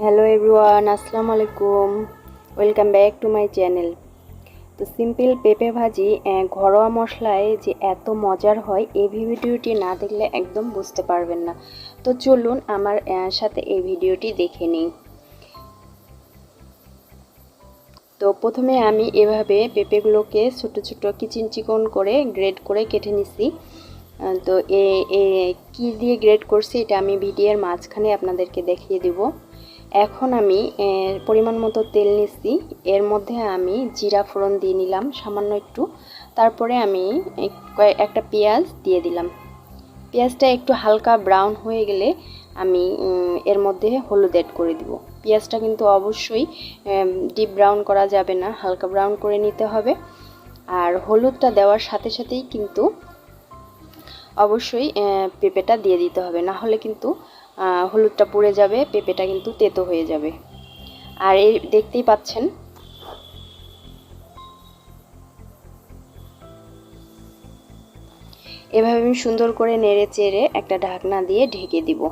Hello everyone আসসালামু আলাইকুম welcome back to my channel তো সিম্পল পেঁপে ভাজি ঘরোয়া মশলায় যে এত মজার হয়, এই ভিডিওটি না দেখলে একদম বুঝতে পারবেন না। তো চলুন আমার সাথে এই ভিডিওটি দেখে নিই। তো প্রথমে আমি এভাবে পেঁপেগুলোকে ছোট ছোট কিচিন চিকন করে গ্রেড করে কেটে নিছি। তো এ কী দিয়ে গ্রেড করছি এটা আমি ভিডিওর মাঝখানে আপনাদেরকে দেখিয়ে দেব। এখন আমি পরিমাণ মতো তেল নিচ্ছি। এর মধ্যে আমি জিরা ফোড়ন দিয়ে নিলাম, সামান্য একটু। তারপরে আমি একটা পেঁয়াজ দিয়ে দিলাম। পেঁয়াজটা একটু হালকা ব্রাউন হয়ে গেলে আমি এর মধ্যে হলুদ অ্যাড করে দিব। পেঁয়াজটা কিন্তু অবশ্যই ডিপ ব্রাউন করা যাবে না, হালকা ব্রাউন করে নিতে হবে। আর হলুদটা দেওয়ার সাথে সাথেই কিন্তু অবশ্যই পেঁপেটা দিয়ে দিতে হবে। না হলে কিন্তু হলুদটা পুড়ে যাবে, পেঁপেটা কিন্তু তেতো হয়ে যাবে। আর এই দেখতেই পাচ্ছেন, এভাবে আমি সুন্দর করে নেড়ে চেড়ে একটা ঢাকনা দিয়ে ঢেকে দিব।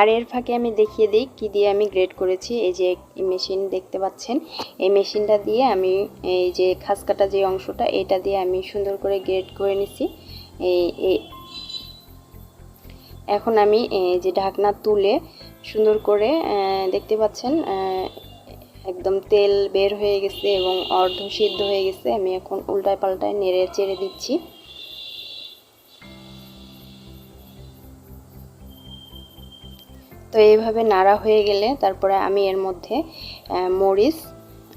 আর এর ফাঁকে আমি দেখিয়ে দিই কি দিয়ে আমি গ্রেড করেছি। এই যে মেশিন দেখতে পাচ্ছেন, এই মেশিনটা দিয়ে আমি, এই যে খাস কাটা যে অংশটা এটা দিয়ে আমি সুন্দর করে গ্রেড করে নিছি। এখন আমি যে ঢাকনা তুলে সুন্দর করে দেখতে পাচ্ছেন একদম তেল বের হয়ে গেছে এবং অর্ধ সিদ্ধ হয়ে গেছে। আমি এখন উল্টায় পাল্টায় নেড়ে চেড়ে দিচ্ছি। তো এইভাবে নাড়া হয়ে গেলে তারপরে আমি এর মধ্যে মরিচ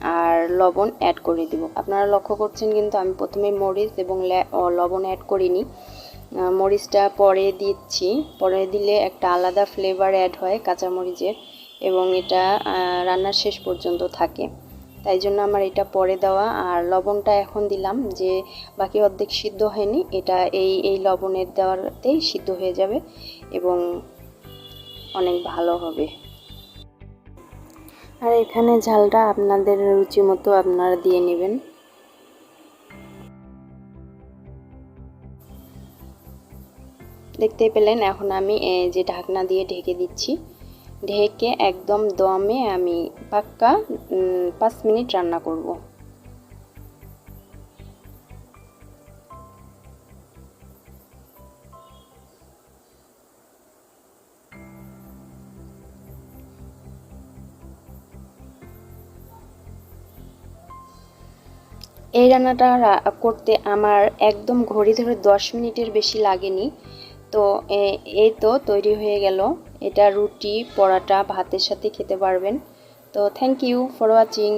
আর লবণ অ্যাড করে দিব। আপনারা লক্ষ্য করছেন কিন্তু আমি প্রথমে মরিচ এবং লবণ অ্যাড করিনি। মরিচটা পরে দিচ্ছি। পরে দিলে একটা আলাদা ফ্লেভার অ্যাড হয় কাঁচা মরিচের এবং এটা রান্নার শেষ পর্যন্ত থাকে। তাই জন্য আমার এটা পরে দেওয়া। আর লবণটা এখন দিলাম যে, বাকি অর্ধেক সিদ্ধ হয়নি, এটা এই এই লবণের দেওয়াতেই সিদ্ধ হয়ে যাবে এবং অনেক ভালো হবে। আর এখানে ঝালটা আপনাদের রুচি মতো আপনারা দিয়ে নেবেন। দেখতে পেলেন, এখন আমি যে ঢাকনা দিয়ে ঢেকে দিচ্ছি, ঢেকে একদম দমে আমি পাক্কা পাঁচ মিনিট রান্না করব। এই রান্নাটা করতে আমার একদম ঘড়ি ধরে দশ মিনিটের বেশি লাগেনি। তো এই তো তৈরি হয়ে গেল। এটা রুটি, পরাটা, ভাতের সাথে খেতে পারবেন। তো থ্যাংক ইউ ফর ওয়াচিং